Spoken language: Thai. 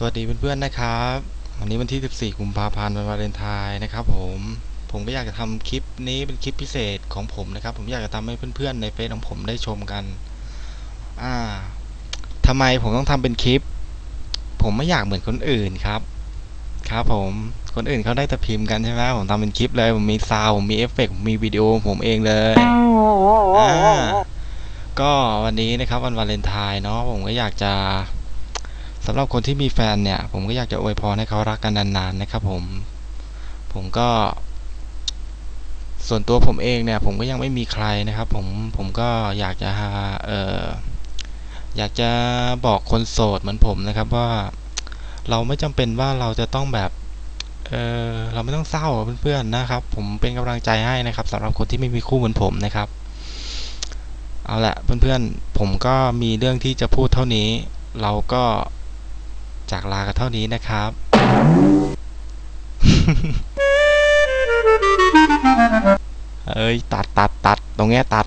สวัสดีเพื่อนๆนะครับ วันนี้วันที่ 14 กุมภาพันธ์วันวาเลนไทน์นะครับ ผม ผมก็อยากจะทำคลิปนี้เป็นคลิปพิเศษของผมนะครับ ผมอยากจะทำให้เพื่อนๆในเฟซของผมได้ชมกัน อ่าทำไมผมต้องทำเป็นคลิป ผมไม่อยากเหมือนคนอื่นครับ ครับ ผม คนอื่นเขาได้แต่พิมพ์กันใช่ไหมผมทำเป็นคลิปเลย ผมมีซาวผมมีเอฟเฟกต์ผมมีวิดีโอผมเองเลยอ่าก็วันนี้นะครับวันวาเลนไทน์เนาะผมก็อยากจะ สำหรับคนที่มีแฟนเนี่ย ผมก็อยากจะอวยพรให้เขารักกันนานๆนะครับผม ผมก็ ส่วนตัวผมเองเนี่ย ผมก็ยังไม่มีใครนะครับ ผมผมก็อยากจะเอออยากจะบอกคนโสดเหมือนผมนะครับว่า เราไม่จำเป็นว่าเราจะต้องแบบเออเราไม่ต้องเศร้าเพื่อนๆนะครับ ผมเป็นกำลังใจให้นะครับสำหรับคนที่ไม่มีคู่เหมือนผมนะครับเอาละเพื่อนๆผมก็มีเรื่องที่จะพูดเท่านี้ เราก็ จากลากันเท่านี้นะครับ เอ้ย ตัดตัดตัดตรงเนี้ยตัด